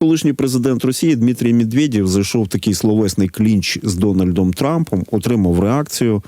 Колишній президент Росії Дмитрій Медведєв зайшов в такий словесний клінч з Дональдом Трампом, отримав реакцію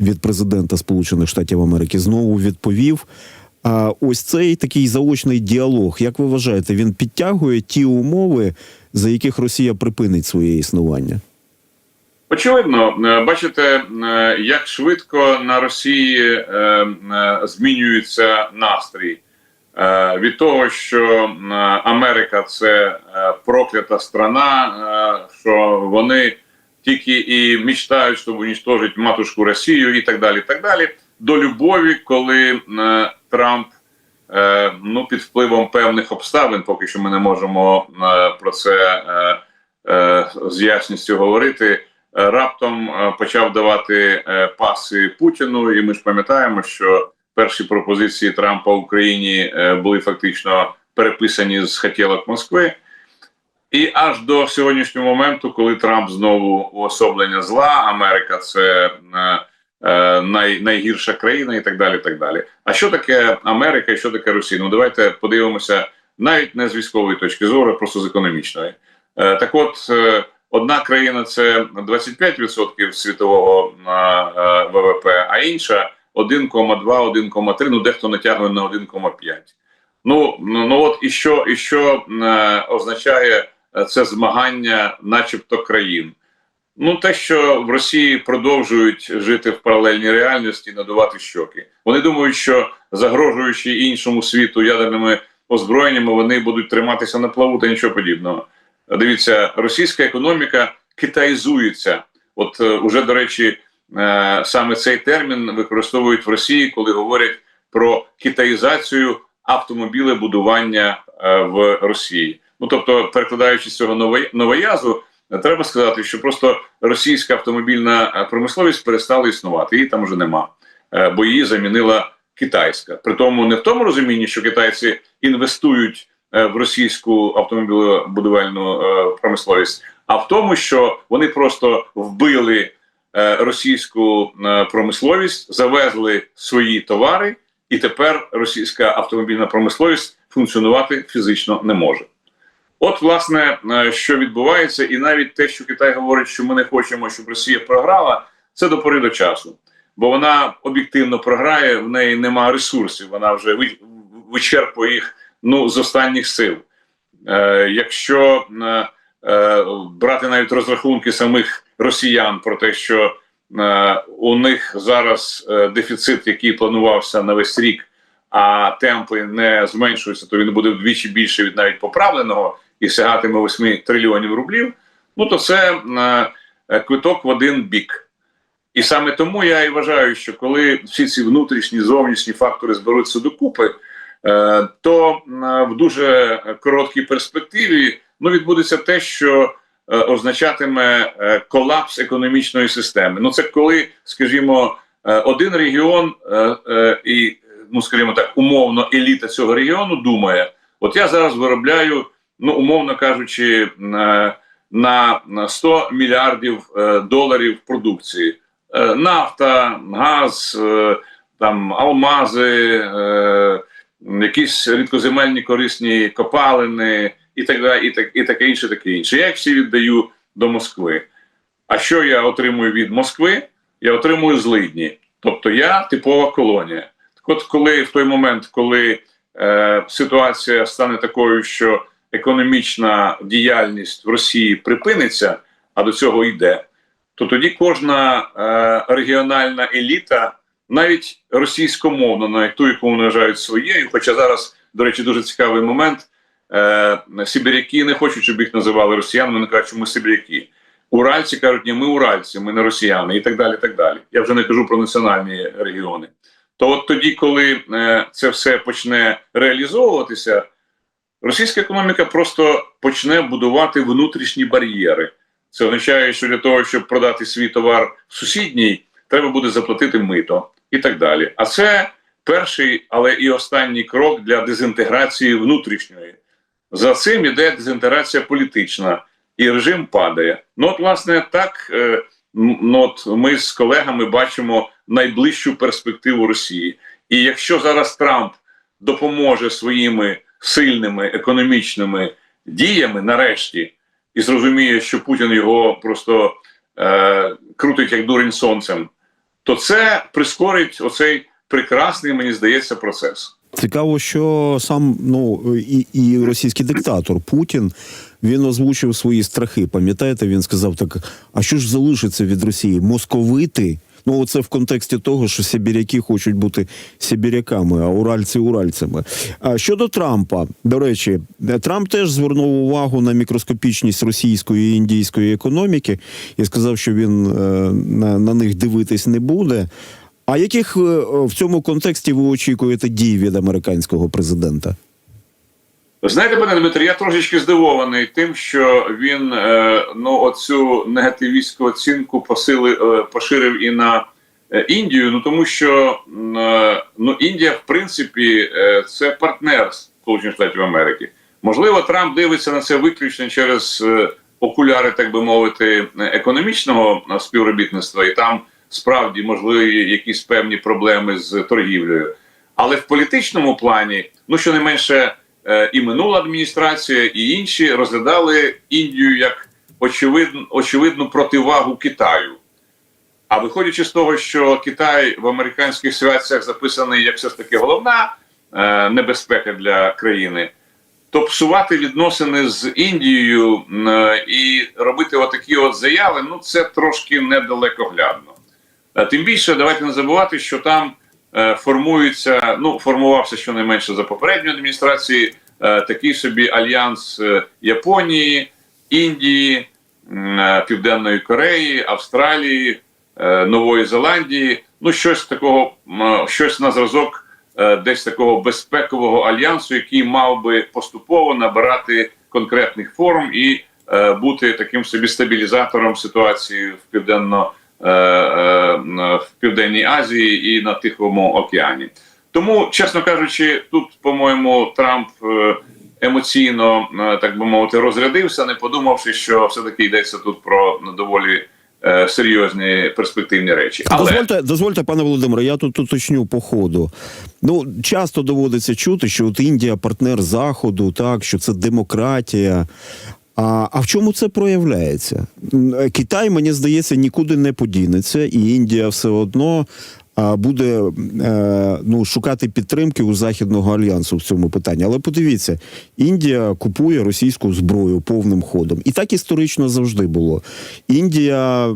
від президента Сполучених Штатів Америки. Знову відповів. А ось цей такий заочний діалог, як ви вважаєте, він підтягує ті умови, за яких Росія припинить своє існування? Очевидно, е, бачите, е, як швидко на Росії е, змінюється настрій від того, що е, Америка це е, проклята страна, е, що вони тільки і мечтають, щоб уничтожити матушку Росію і так далі. і так далі, До любові, коли е, Трамп е, ну під впливом певних обставин, поки що ми не можемо е, про це е, е, з ясністю говорити. е, Раптом е, почав давати е, паси Путіну, і ми ж пам'ятаємо, що перші пропозиції Трампа Україні е, були фактично переписані з хотілок Москви. І аж до сьогоднішнього моменту, коли Трамп знову уособлення зла, Америка це е, е, най, найгірша країна, і так далі. так далі. А що таке Америка і що таке Росія? Ну давайте подивимося навіть не з військової точки зору, а просто з економічної. Так, от одна країна це 25% світового ВВП, а інша 1,2, 1,3, ну дехто натягує на 1,5. Ну, ну, ну от і що, і що е, означає е, це змагання, начебто країн. Ну, те, що в Росії продовжують жити в паралельній реальності, надувати щоки. Вони думають, що загрожуючи іншому світу ядерними озброєннями, вони будуть триматися на плаву та нічого подібного. Дивіться, російська економіка китаїзується. От е, уже до речі, саме цей термін використовують в Росії, коли говорять про китаїзацію автомобілебудування е, в Росії. Ну тобто, перекладаючи з цього ново- новоязу, е, треба сказати, що просто російська автомобільна е, промисловість перестала існувати, її там вже нема, е, бо її замінила китайська. При тому не в тому розумінні, що китайці інвестують е, в російську автомобілебудівельну е, промисловість, а в тому, що вони просто вбили е, російську е, промисловість, завезли свої товари, і тепер російська автомобільна промисловість функціонувати фізично не може. От, власне, е, що відбувається, і навіть те, що Китай говорить, що ми не хочемо, щоб Росія програла, це до пори до часу. Бо вона об'єктивно програє, в неї нема ресурсів, вона вже вичерпує їх ну, з останніх сил. Е, якщо е, е, брати навіть розрахунки самих росіян про те, що е, у них зараз е, дефіцит, який планувався на весь рік, а темпи не зменшуються, то він буде вдвічі більше від навіть поправленого і сягатиме 8 трильйонів рублів. Ну то це е, квиток в один бік. І саме тому я і вважаю, що коли всі ці внутрішні зовнішні фактори зберуться докупи, то в дуже короткій перспективі ну відбудеться те, що означатиме е, колапс економічної системи. Ну це коли, скажімо, е, один регіон е, е, і, ну скажімо так, умовно еліта цього регіону думає: от я зараз виробляю, ну умовно кажучи, е, на на 100 мільярдів е, доларів продукції. Е, Нафта, газ, е, там алмази, е, якісь рідкоземельні корисні копалини і так далі, і так і таке інше, таке інше. Я їх всі віддаю до Москви. А що я отримую від Москви? Я отримую злидні. Тобто я типова колонія. Так от, коли в той момент, коли е, ситуація стане такою, що економічна діяльність в Росії припиниться, а до цього йде, то тоді кожна е, регіональна еліта, навіть російськомовна, навіть ту, яку вони вважають своєю, хоча зараз, до речі, дуже цікавий момент. Е, Сибіряки не хочуть, щоб їх називали росіянами, вони кажуть, що ми сибіряки. Уральці кажуть, ні, ми уральці, ми не росіяни, і так далі. так далі. Я вже не кажу про національні регіони. То от тоді, коли е, це все почне реалізовуватися, російська економіка просто почне будувати внутрішні бар'єри. Це означає, що для того, щоб продати свій товар в сусідній, треба буде заплатити мито і так далі. А це перший, але і останній крок для дезінтеграції внутрішньої. За цим іде дезінтеграція політична, і режим падає. Ну, от, власне, так е, ну, от ми з колегами бачимо найближчу перспективу Росії. І якщо зараз Трамп допоможе своїми сильними економічними діями нарешті і зрозуміє, що Путін його просто е, крутить як дурень сонцем, то це прискорить оцей прекрасний, мені здається, процес. Цікаво, що сам ну і, і російський диктатор Путін він озвучив свої страхи. Пам'ятаєте, він сказав так: а що ж залишиться від Росії? Московити? Ну, це в контексті того, що сибіряки хочуть бути сибіряками, а уральці уральцями. А щодо Трампа, до речі, Трамп теж звернув увагу на мікроскопічність російської і індійської економіки і сказав, що він е, на, на них дивитись не буде. А яких е, в цьому контексті ви очікуєте дій від американського президента? Знаєте, пане Дмитро, я трошечки здивований тим, що він е, ну оцю негативістську оцінку посили, е, поширив і на Індію. Ну тому що ну Індія, в принципі, це партнер Сполучених Штатів Америки. Можливо, Трамп дивиться на це виключно через окуляри, так би мовити, економічного співробітництва, і там справді можливі якісь певні проблеми з торгівлею. Але в політичному плані, ну щонайменше, е, і минула адміністрація, і інші розглядали Індію як очевидну, очевидну противагу Китаю. А виходячи з того, що Китай в американських святцях записаний як все ж таки головна е, небезпека для країни, то псувати відносини з Індією е, і робити отакі от заяви, ну це трошки недалекоглядно. Е, Тим більше, давайте не забувати, що там е, формується, ну формувався щонайменше за попередньої адміністрації е, такий собі альянс Японії, Індії, Південної Кореї, Австралії, Нової Зеландії. Ну, щось такого, щось на зразок десь такого безпекового альянсу, який мав би поступово набирати конкретних форм і бути таким собі стабілізатором ситуації в південно в Південній Азії і на Тихому океані. Тому, чесно кажучи, тут, по-моєму, Трамп е, емоційно, е, так би мовити, розрядився, не подумавши, що все-таки йдеться тут про доволі е, серйозні перспективні речі. Але Дозвольте, дозвольте, пане Володимире, я тут уточню по ходу. Ну, часто доводиться чути, що от Індія партнер Заходу, так, що це демократія. А, а в чому це проявляється? Китай, мені здається, нікуди не подінеться, і Індія все одно буде е, ну, шукати підтримки у Західного альянсу в цьому питанні. Але подивіться, Індія купує російську зброю повним ходом. І так історично завжди було. Індія е,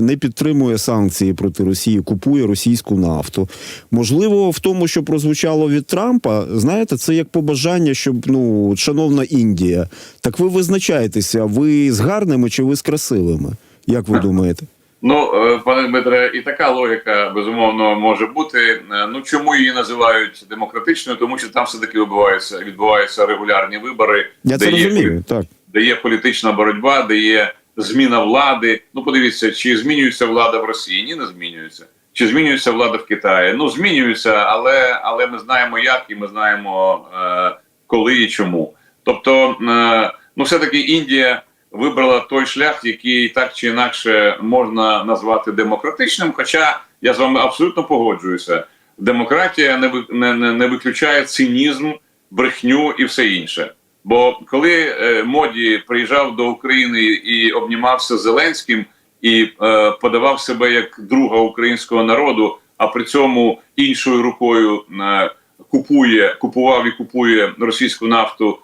не підтримує санкції проти Росії, купує російську нафту. Можливо, в тому, що прозвучало від Трампа, знаєте, це як побажання, щоб ну, шановна Індія, так ви визначаєтеся, ви з гарними чи ви з красивими? Як ви думаєте? Ну, е, пане Дмитре, і така логіка безумовно може бути. Е, Ну чому її називають демократичною? Тому що там все таки відбуваються відбуваються регулярні вибори, Я це є розумію, так. де є політична боротьба, де є зміна влади. Ну, подивіться, чи змінюється влада в Росії? Ні, не змінюється. Чи змінюється влада в Китаї? Ну змінюється, але але ми знаємо як, і ми знаємо е, коли і чому. Тобто, е, ну все таки Індія вибрала той шлях, який так чи інакше можна назвати демократичним. Хоча я з вами абсолютно погоджуюся. Демократія не ви- не, не, не виключає цинізм, брехню і все інше. Бо коли е, моді приїжджав до України і обнімався Зеленським і е, подавав себе як друга українського народу, а при цьому іншою рукою е, купує, купував і купує російську нафту,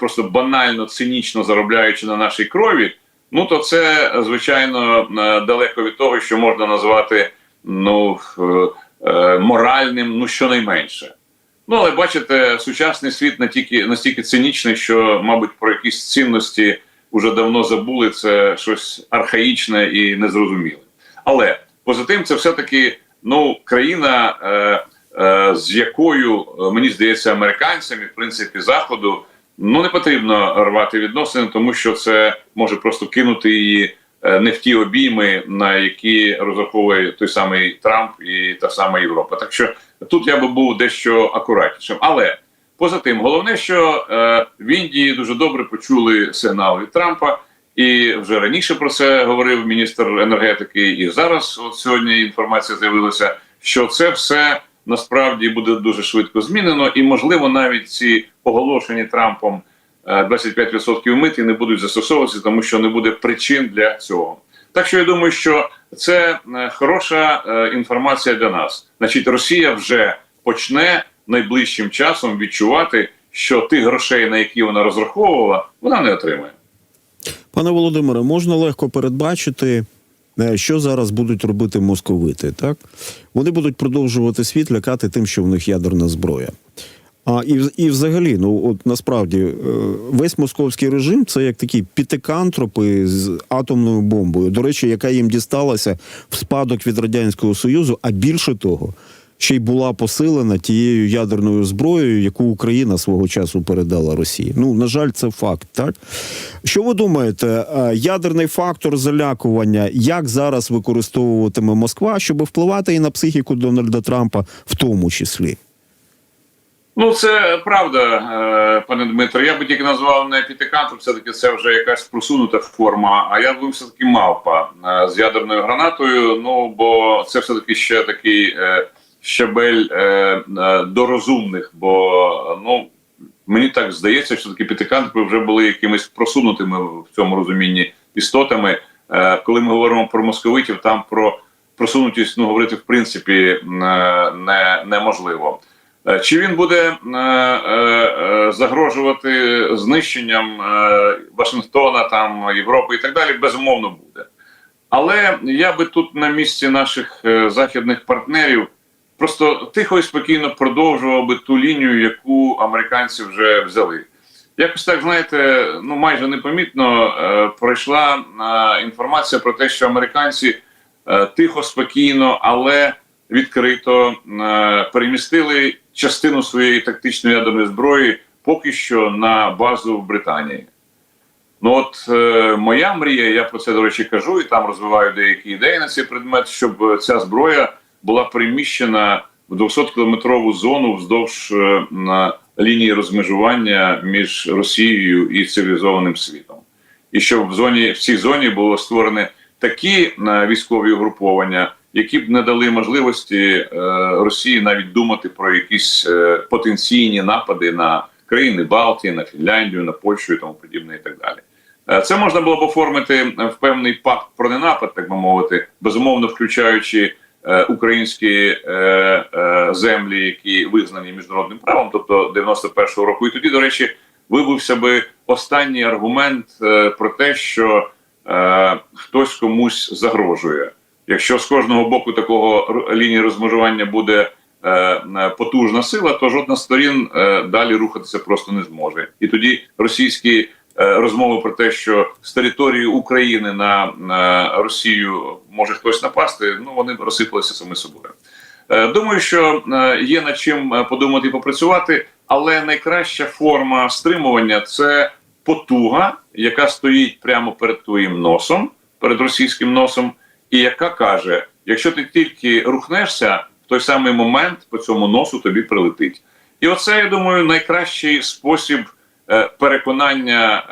просто банально цинічно заробляючи на нашій крові. Ну то це звичайно е, далеко від того, що можна назвати ну е, е, моральним, ну щонайменше. Ну, але бачите, сучасний світ настільки, настільки цинічний, що, мабуть, про якісь цінності вже давно забули. Це щось архаїчне і незрозуміле. Але поза тим, це все-таки ну, країна, е, е, з якою, е, мені здається, американцям і в принципі заходу ну не потрібно рвати відносини, тому що це може просто кинути її е, не в ті обійми, на які розраховує той самий Трамп і та сама Європа. Так що тут я би був дещо акуратнішим. Але поза тим, головне, що е, в Індії дуже добре почули сигнал від Трампа, і вже раніше про це говорив міністр енергетики. І зараз, от сьогодні, інформація з'явилася, що це все насправді буде дуже швидко змінено, і можливо навіть ці оголошені Трампом е, 25% мит і не будуть застосовуватися, тому що не буде причин для цього. Так що я думаю, що це е, хороша е, інформація для нас. Значить, Росія вже почне найближчим часом відчувати, що тих грошей, на які вона розраховувала, вона не отримає. Пане Володимире, можна легко передбачити, е, що зараз будуть робити московити. Так вони будуть продовжувати світ лякати тим, що в них ядерна зброя. А і, і взагалі, ну от насправді, е, весь московський режим це як такі пітикантропи з атомною бомбою. До речі, яка їм дісталася в спадок від радянського союзу, а більше того. Ще й була посилена тією ядерною зброєю, яку Україна свого часу передала Росії. Ну на жаль, це факт. Так що ви думаєте, е, ядерний фактор залякування, як зараз використовуватиме Москва, щоб впливати і на психіку Дональда Трампа, в тому числі? Ну, це правда, е, пане Дмитро. Я би тільки назвав не пітикантом, все-таки це вже якась просунута форма. А я би все-таки мавпа е, з ядерною гранатою. Ну бо це все-таки ще такий щабель е, е, до розумних. Бо ну мені так здається, що такі пітиканти вже були якимись просунутими в цьому розумінні істотами. Е, коли ми говоримо про московитів, там про просунутість ну говорити в принципі е, не, неможливо. Е, Чи він буде е, е, загрожувати знищенням е, Вашингтона, там Європи і так далі? Безумовно буде. Але я би тут на місці наших західних партнерів просто тихо і спокійно продовжував би ту лінію, яку американці вже взяли. Якось так, знаєте, ну майже непомітно е, пройшла е, інформація про те, що американці е, тихо, спокійно, але відкрито е, перемістили частину своєї тактичної ядерної зброї поки що на базу в Британії. Ну от е, моя мрія, я про це до речі кажу, і там розвиваю деякі ідеї на цей предмет, щоб е, ця зброя була приміщена в 200-кілометрову зону вздовж е, лінії розмежування між Росією і цивілізованим світом, і щоб в зоні в цій зоні було створене такі е, військові угруповання, які б не дали можливості е, Росії навіть думати про якісь потенційні напади на країни Балтії, на Фінляндію, на Польщу і тому подібне, і так далі. Це можна було б оформити в певний пакт про ненапад, так би мовити, безумовно включаючи українські е, е, землі, які визнані міжнародним правом, тобто 91-го року. І тоді, до речі, вибувся би останній аргумент е, про те, що е, хтось комусь загрожує. Якщо з кожного боку такого лінії розмежування буде е, е, потужна сила, то жодна з сторін е, далі рухатися просто не зможе. І тоді російські е, розмови про те, що з території України на, Росію може хтось напасти, ну вони розсипалися самі собою. Е, Думаю, що е, є над чим е, подумати і попрацювати, але найкраща форма стримування це потуга, яка стоїть прямо перед твоїм носом, перед російським носом, і яка каже: якщо ти тільки рухнешся, в той самий момент по цьому носу тобі прилетить. І оце, я думаю, найкращий спосіб е, переконання,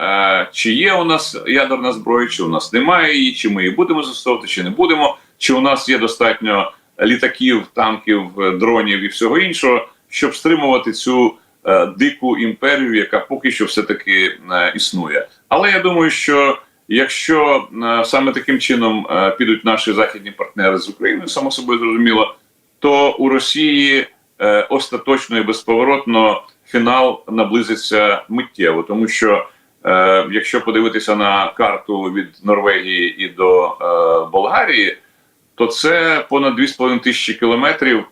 е, чи є у нас ядерна зброя, чи у нас немає її, чи ми її будемо застосовувати, чи не будемо, чи у нас є достатньо літаків, танків, е, дронів і всього іншого, щоб стримувати цю е, дику імперію, яка поки що все таки е, існує. Але я думаю, що якщо е, саме таким чином е, підуть наші західні партнери з Україною, само собою зрозуміло, то у Росії е, остаточно і безповоротно фінал наблизиться миттєво, тому що е, якщо подивитися на карту від Норвегії і до е, Болгарії, то це понад 2,5 тисячі кілометрів,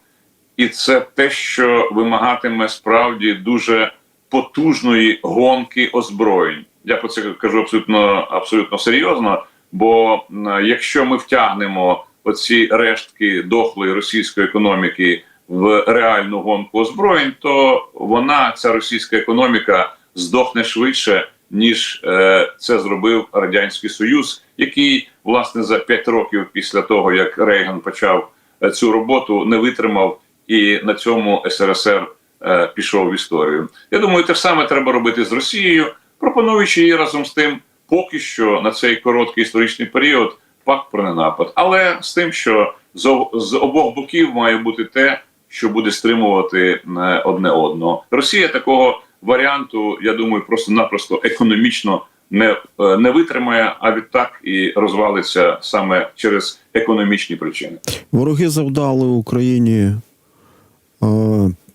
і це те, що вимагатиме справді дуже потужної гонки озброєнь. Я про це кажу абсолютно абсолютно серйозно. Бо якщо ми втягнемо оці рештки дохлої російської економіки в реальну гонку озброєнь, то вона, ця російська економіка, здохне швидше, ніж е, це зробив радянський союз, який власне за п'ять років після того, як Рейган почав е, цю роботу, не витримав, і на цьому СРСР е, пішов в історію. Я думаю, те саме треба робити з Росією, пропонуючи їй разом з тим, поки що на цей короткий історичний період пакт про ненапад, але з тим, що з обох боків має бути те, що буде стримувати е, одне одного. Росія такого варіанту, я думаю, просто-напросто економічно не, е, не витримає, а відтак і розвалиться саме через економічні причини. Вороги завдали Україні е,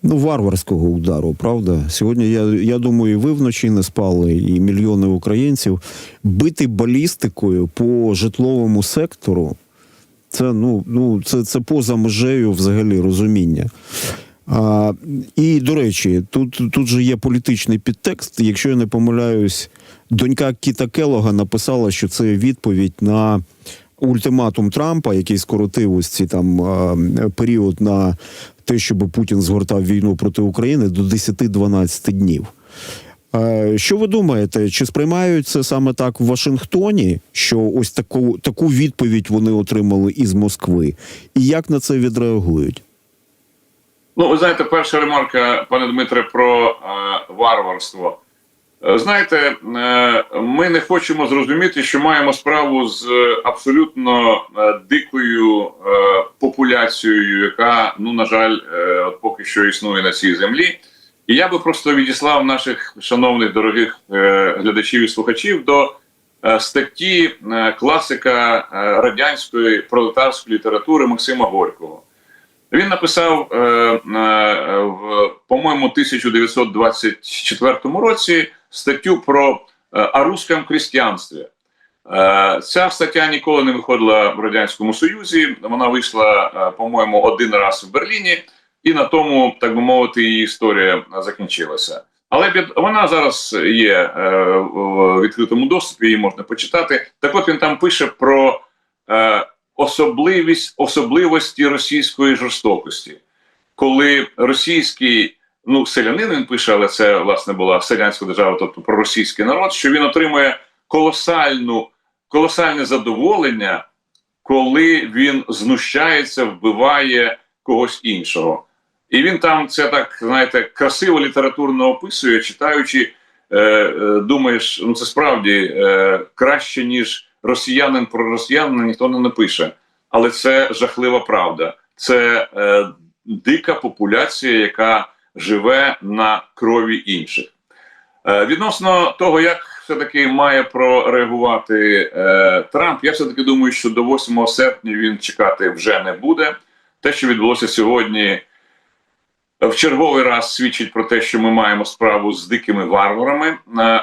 ну, варварського удару, правда? Сьогодні я, я думаю, і ви вночі не спали, і мільйони українців. Бити балістикою по житловому сектору. Це ну, ну це, це поза межею взагалі розуміння. А, і до речі, тут, тут же є політичний підтекст. Якщо я не помиляюсь, донька Кіта Келога написала, що це відповідь на ультиматум Трампа, який скоротив ось ці там період на те, щоб Путін згортав війну проти України до 10-12 днів. Що ви думаєте, чи сприймають це саме так в Вашингтоні, що ось таку, таку відповідь вони отримали із Москви, і як на це відреагують? Ну, ви знаєте, перша ремарка, пане Дмитре, про е, варварство. Е, Знаєте, е, ми не хочемо зрозуміти, що маємо справу з е, абсолютно дикою популяцією, яка, ну на жаль, от поки що існує на цій землі. І я би просто відіслав наших шановних дорогих е, глядачів і слухачів до е, статті е, класика радянської пролетарської літератури Максима Горького. Він написав, по-моєму, 1924 році статтю про о русском ця стаття ніколи не виходила в Радянському Союзі. Вона вийшла, по-моєму, один раз в Берліні, і на тому, так би мовити, її історія закінчилася. Але під вона зараз є е, в відкритому доступі, її можна почитати. Так от він там пише про е, особливість особливості російської жорстокості, коли російський ну селянин він пише, але це власне була селянська держава, тобто про російський народ, що він отримує колосальну колосальне задоволення, коли він знущається, вбиває когось іншого. І він там це так, знаєте, красиво літературно описує, читаючи, е, е, думаєш, ну це справді е, краще, ніж росіянин про росіянина ніхто не напише. Але це жахлива правда. Це е, дика популяція, яка живе на крові інших. Е, відносно того, як все-таки має прореагувати е, Трамп, я все-таки думаю, що до 8 серпня він чекати вже не буде. Те, що відбулося сьогодні, в черговий раз свідчить про те, що ми маємо справу з дикими варварами. е,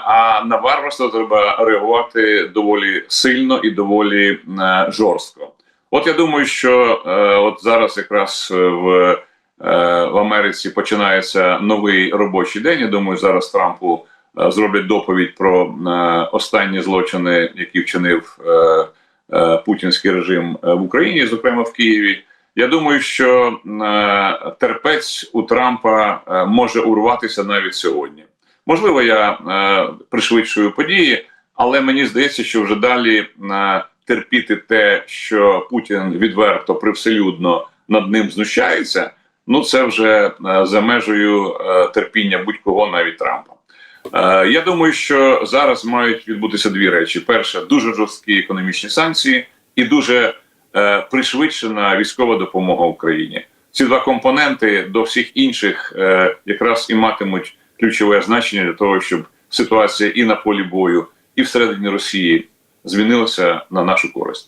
А на варварство треба реагувати доволі сильно і доволі е, жорстко. От я думаю, що е, от зараз якраз в, в Америці починається новий робочий день. Я думаю, зараз Трампу зроблять доповідь про останні злочини, які вчинив путінський режим в Україні, зокрема в Києві. Я думаю, що е, терпець у Трампа е, може урватися навіть сьогодні. Можливо, я е, пришвидшую події, але мені здається, що вже далі терпіти те, що Путін відверто привселюдно над ним знущається. Ну це вже за межею терпіння будь-кого, навіть Трампа. Я думаю, що зараз мають відбутися дві речі: перше, дуже жорсткі економічні санкції, і дуже пришвидшена військова допомога Україні. Ці два компоненти до всіх інших е, якраз і матимуть ключове значення для того, щоб ситуація і на полі бою, і всередині Росії змінилася на нашу користь.